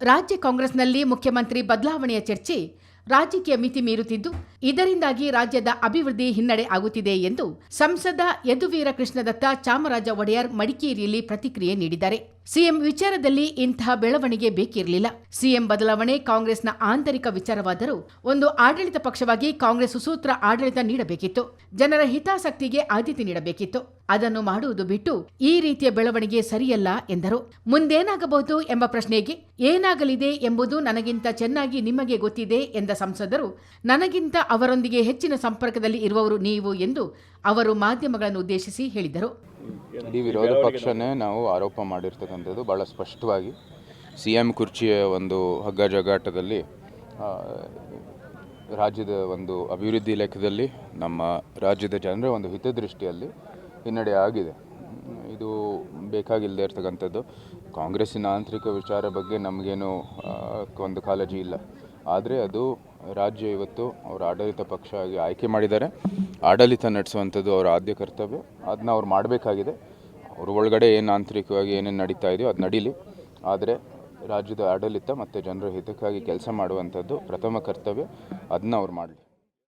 ರಾಜ್ಯ ಕಾಂಗ್ರೆಸ್ನಲ್ಲಿ ಮುಖ್ಯಮಂತ್ರಿ ಬದಲಾವಣೆಯ ಚರ್ಚೆ ರಾಜಕೀಯ ಮಿತಿ ಮೀರುತ್ತಿದ್ದು, ಇದರಿಂದಾಗಿ ರಾಜ್ಯದ ಅಭಿವೃದ್ಧಿ ಹಿನ್ನಡೆ ಆಗುತ್ತಿದೆ ಎಂದು ಸಂಸದ ಯದುವೀರ ಕೃಷ್ಣದತ್ತ ಚಾಮರಾಜ ಒಡೆಯರ್ ಮಡಿಕೇರಿಯಲ್ಲಿ ಪ್ರತಿಕ್ರಿಯೆ ನೀಡಿದ್ದಾರೆ. ಸಿಎಂ ವಿಚಾರದಲ್ಲಿ ಇಂತಹ ಬೆಳವಣಿಗೆ ಬೇಕಿರಲಿಲ್ಲ. ಸಿಎಂ ಬದಲಾವಣೆ ಕಾಂಗ್ರೆಸ್ನ ಆಂತರಿಕ ವಿಚಾರವಾದರೂ ಒಂದು ಆಡಳಿತ ಪಕ್ಷವಾಗಿ ಕಾಂಗ್ರೆಸ್ ಸುಸೂತ್ರ ಆಡಳಿತ ನೀಡಬೇಕಿತ್ತು. ಜನರ ಹಿತಾಸಕ್ತಿಗೆ ಆದ್ಯತೆ ನೀಡಬೇಕಿತ್ತು. ಅದನ್ನು ಮಾಡುವುದು ಬಿಟ್ಟು ಈ ರೀತಿಯ ಬೆಳವಣಿಗೆ ಸರಿಯಲ್ಲ ಎಂದರು. ಮುಂದೇನಾಗಬಹುದು ಎಂಬ ಪ್ರಶ್ನೆಗೆ ಏನಾಗಲಿದೆ ಎಂಬುದು ನನಗಿಂತ ಚೆನ್ನಾಗಿ ನಿಮಗೆ ಗೊತ್ತಿದೆ ಎಂದ ಸಂಸದರು, ನನಗಿಂತ ಅವರೊಂದಿಗೆ ಹೆಚ್ಚಿನ ಸಂಪರ್ಕದಲ್ಲಿ ಇರುವವರು ನೀವು ಎಂದು ಅವರು ಮಾಧ್ಯಮಗಳನ್ನು ಉದ್ದೇಶಿಸಿ ಹೇಳಿದರು. ಇಡೀ ವಿರೋಧ ಪಕ್ಷನೇ ನಾವು ಆರೋಪ ಮಾಡಿರ್ತಕ್ಕಂಥದ್ದು ಭಾಳ ಸ್ಪಷ್ಟವಾಗಿ ಸಿ ಎಂ ಕುರ್ಚಿಯ ಒಂದು ಹಗ್ಗ ಜಗಾಟದಲ್ಲಿ ರಾಜ್ಯದ ಒಂದು ಅಭಿವೃದ್ಧಿ ಲೆಕ್ಕದಲ್ಲಿ ನಮ್ಮ ರಾಜ್ಯದ ಜನರ ಒಂದು ಹಿತದೃಷ್ಟಿಯಲ್ಲಿ ಹಿನ್ನಡೆ ಆಗಿದೆ. ಇದು ಬೇಕಾಗಿಲ್ಲದೆ ಇರ್ತಕ್ಕಂಥದ್ದು. ಕಾಂಗ್ರೆಸ್ಸಿನ ಆಂತರಿಕ ವಿಚಾರ ಬಗ್ಗೆ ನಮಗೇನು ಒಂದು ಕಾಳಜಿ ಇಲ್ಲ. ಆದರೆ ಅದು ರಾಜ್ಯ ಇವತ್ತು ಅವರ ಆಡಳಿತ ಪಕ್ಷ ಆಗಿ ಆಯ್ಕೆ ಮಾಡಿದ್ದಾರೆ. ಆಡಳಿತ ನಡೆಸುವಂಥದ್ದು ಅವರ ಆದ್ಯ ಕರ್ತವ್ಯ. ಅದನ್ನ ಅವ್ರು ಮಾಡಬೇಕಾಗಿದೆ. ಅವ್ರ ಒಳಗಡೆ ಏನು ಆಂತರಿಕವಾಗಿ ಏನೇನು ನಡೀತಾ ಇದೆಯೋ ಅದು ನಡೀಲಿ. ಆದರೆ ರಾಜ್ಯದ ಆಡಳಿತ ಮತ್ತು ಜನರ ಹಿತಕ್ಕಾಗಿ ಕೆಲಸ ಮಾಡುವಂಥದ್ದು ಪ್ರಥಮ ಕರ್ತವ್ಯ. ಅದನ್ನ ಅವ್ರು ಮಾಡಲಿ.